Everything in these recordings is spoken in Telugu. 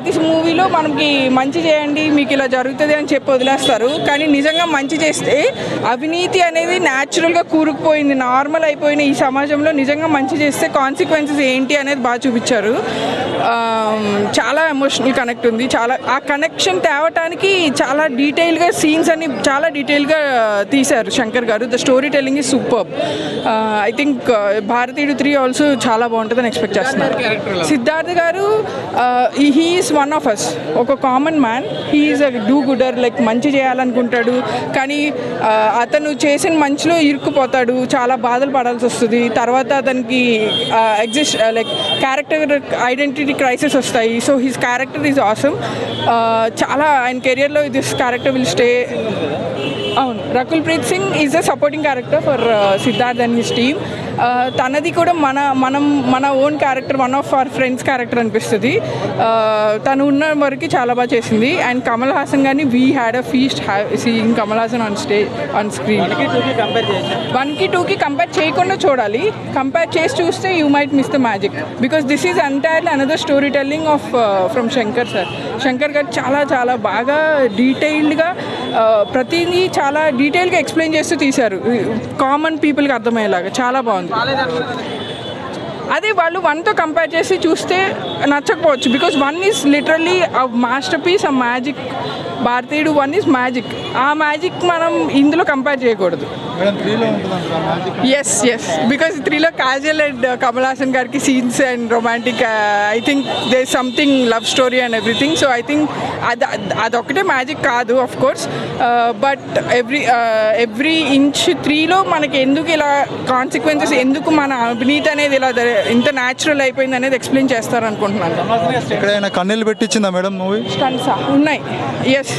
ప్రతి మూవీలో మనకి మంచి చేయండి మీకు ఇలా జరుగుతుంది అని చెప్పి వదిలేస్తారు. కానీ నిజంగా మంచి చేస్తే అవినీతి అనేది న్యాచురల్గా కూరుకుపోయింది నార్మల్ అయిపోయిన ఈ సమాజంలో నిజంగా మంచి చేస్తే కాన్సిక్వెన్సెస్ ఏంటి అనేది బాగా చూపించారు. చాలా ఎమోషనల్ కనెక్ట్ ఉంది. చాలా ఆ కనెక్షన్ తేవటానికి చాలా డీటెయిల్గా సీన్స్ అన్ని చాలా డీటెయిల్గా తీశారు Shankar garu. The story telling is super I think Bharateeyudu three also చాలా బాగుంటుందని ఎక్స్పెక్ట్ చేస్తున్నాను సిద్ధార్థ్ గారు హీఈస్ వన్ ఆఫ్ అస్ ఒక common man he's a do gooder like మంచి చేయాలనుకుంటాడు. కానీ అతను చేసిన మంచిలో ఇరుక్కుపోతాడు. చాలా బాధలు పడాల్సి వస్తుంది. తర్వాత అతనికి exist like character identity crisis వస్తాయి. So his character is awesome చాలా ఆయన కెరియర్లో దిస్ క్యారెక్టర్ విల్ స్టే అవును. Rakul Preet Singh is a supporting character for Siddharth and his team తనది కూడా మన మనం మన own character one of our friends character అనిపిస్తుంది. తను ఉన్న వరకు చాలా బాగా చేసింది. అండ్ కమల్ హాసన్ కానీ we had a feast seeing Kamal Haasan on stay on screen వన్కి టూకి కంపేర్ చేయకుండా చూడాలి. కంపేర్ చేసి చూస్తే you might miss the magic because this is entirely another story telling of from Shankar sir Shankar garu చాలా చాలా బాగా డీటెయిల్డ్గా ప్రతిదీ చాలా డీటెయిల్గా ఎక్స్ప్లెయిన్ చేస్తూ తీశారు. కామన్ పీపుల్కి అర్థమయ్యేలాగా చాలా బాగుంది. అదే వాళ్ళు వన్తో కంపేర్ చేసి చూస్తే నచ్చకపోవచ్చు. Because one is literally masterpiece ఆ magic. Bharateeyudu one is magic. ఆ మ్యాజిక్ మనం ఇందులో కంపేర్ చేయకూడదు. ఎస్ ఎస్ బికాస్ త్రీలో కాజల్ అండ్ కమల్ హాసన్ గారికి scenes and romantic I think they something love story and everything so I think అది అదొక్కటే మ్యాజిక్ కాదు of course but every every inch త్రీలో మనకి ఎందుకు ఇలా కాన్సిక్వెన్సెస్ ఎందుకు మన అవినీతి అనేది ఇలా ఇంత న్యాచురల్ అయిపోయింది అనేది ఎక్స్ప్లెయిన్ చేస్తారు అనుకుంటున్నాను ఎక్కడైనా కన్నీళ్ళు పెట్టించిందా మేడం మూవీ? స్టంట్స్? ఉన్నాయి. ఎస్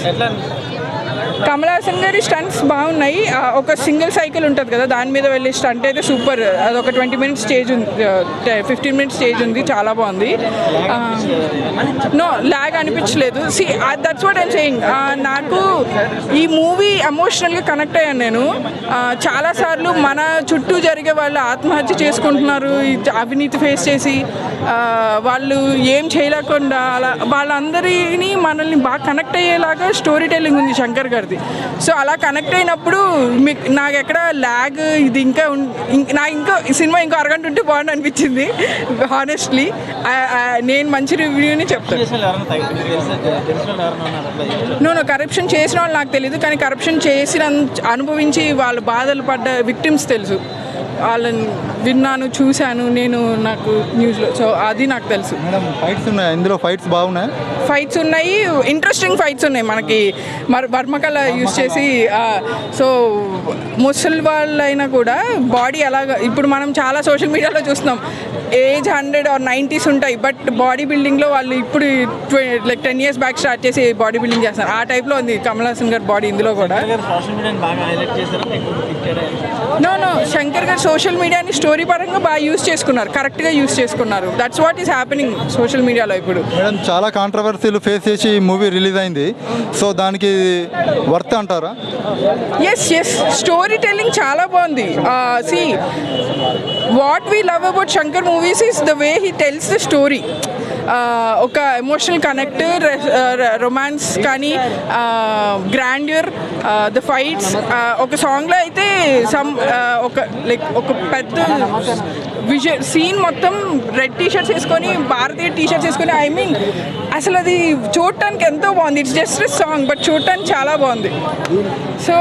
కమల్ హాసన్ గారి స్టంట్స్ బాగున్నాయి. ఒక సింగిల్ సైకిల్ ఉంటుంది కదా దాని మీద వెళ్ళే స్టంట్ అయితే సూపర్. అది ఒక ట్వంటీ మినిట్స్ స్టేజ్ ఉంది ఫిఫ్టీన్ మినిట్స్ స్టేజ్ ఉంది చాలా బాగుంది. నో ల్యాగ్ అనిపించలేదు. See that's what I'm saying నాకు ఈ మూవీ ఎమోషనల్గా కనెక్ట్ అయ్యాను నేను. Uh, చాలాసార్లు మన చుట్టూ జరిగే వాళ్ళు ఆత్మహత్య చేసుకుంటున్నారు అవినీతి ఫేస్ చేసి uh, వాళ్ళు ఏం చేయలేకుండా అలా వాళ్ళందరినీ మనల్ని బాగా కనెక్ట్ అయ్యేలాగా స్టోరీ టెల్లింగ్ ఉంది శంకర్ గారిది. సో అలా కనెక్ట్ అయినప్పుడు మీకు నాకు ఎక్కడ ల్యాగ్ ఇది ఇంకా నా ఇం- ఇంకా ఈ సినిమా ఇంకో అరగంట ఉంటే బాగుండి అనిపించింది హానెస్ట్లీ uh, నేను మంచి రివ్యూని చెప్తాను నో నో కరప్షన్ చేసిన వాళ్ళు నాకు తెలియదు కానీ కరప్షన్ చేసిన అనుభవించి వాళ్ళు బాధలు పడ్డ విక్టిమ్స్ తెలుసు. వాళ్ళని విన్నాను చూశాను నేను నాకు న్యూస్లో సో అది నాకు తెలుసు. మేడం ఫైట్స్ ఉన్నాయి? ఇందులో ఫైట్స్ బాగున్నాయి? ఫైట్స్ ఉన్నాయి ఇంట్రెస్టింగ్ ఫైట్స్ ఉన్నాయి మనకి. మర్ వర్మకళ యూస్ చేసి సో ముసలి వాళ్ళైనా కూడా బాడీ ఎలాగ ఇప్పుడు మనం చాలా సోషల్ మీడియాలో చూస్తున్నాం ఏజ్ హండ్రెడ్ ఆర్ నైంటీస్ ఉంటాయి బట్ బాడీ బిల్డింగ్లో వాళ్ళు ఇప్పుడు like ten years back start చేసి బాడీ బిల్డింగ్ చేస్తారు ఆ టైప్లో ఉంది కమల్ హాసన్ గారి బాడీ ఇందులో కూడా. సోషల్ మీడియాని బాగా హైలైట్ చేశారా శంకర్ గారు సోషల్ మీడియాని స్టోరీ పరంగా బాగా యూస్ చేసుకున్నారు కరెక్ట్గా యూస్ చేసుకున్నారు. That's what is happening social మీడియాలో ఇప్పుడు. మేడం చాలా కాంట్రవర్సీలు ఫేస్ చేసి ఈ మూవీ రిలీజ్ అయింది. సో దానికి వర్త్ అంటారా? ఎస్ ఎస్ స్టోరీ టెల్లింగ్ చాలా బాగుంది. See what we love about Shankar movies is the way he tells the story Uh, ఒక ఎమోషనల్ కనెక్ట్ రొమాన్స్ కానీ గ్రాండ్యూర్ ద ఫైట్స్ ఒక సాంగ్లో అయితే సమ్ uh, ఒక లైక్ ఒక పెద్ద విజువల్ సీన్ మొత్తం రెడ్ టీ షర్ట్స్ వేసుకొని భారతీయ టీ షర్ట్స్ వేసుకొని ఐ మీన్ అసలు అది చూడటానికి ఎంతో బాగుంది. ఇట్స్ జస్ట్ సాంగ్ బట్ చూడటానికి చాలా బాగుంది. So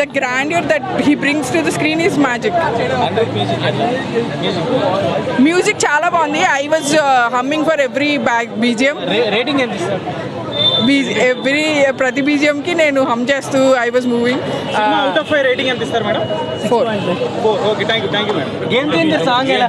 the grandeur that he brings to the screen is magic music చాలా బాగుంది. I was humming for every back BGM rating ఎంత ఎవ్రీ ప్రతి బీజిఎంకి నేను హమ్ చేస్తూ I was moving out of five rating ఎంత ఇస్తారు madam? Four okay thank you thank you madam game changer song ఎలా?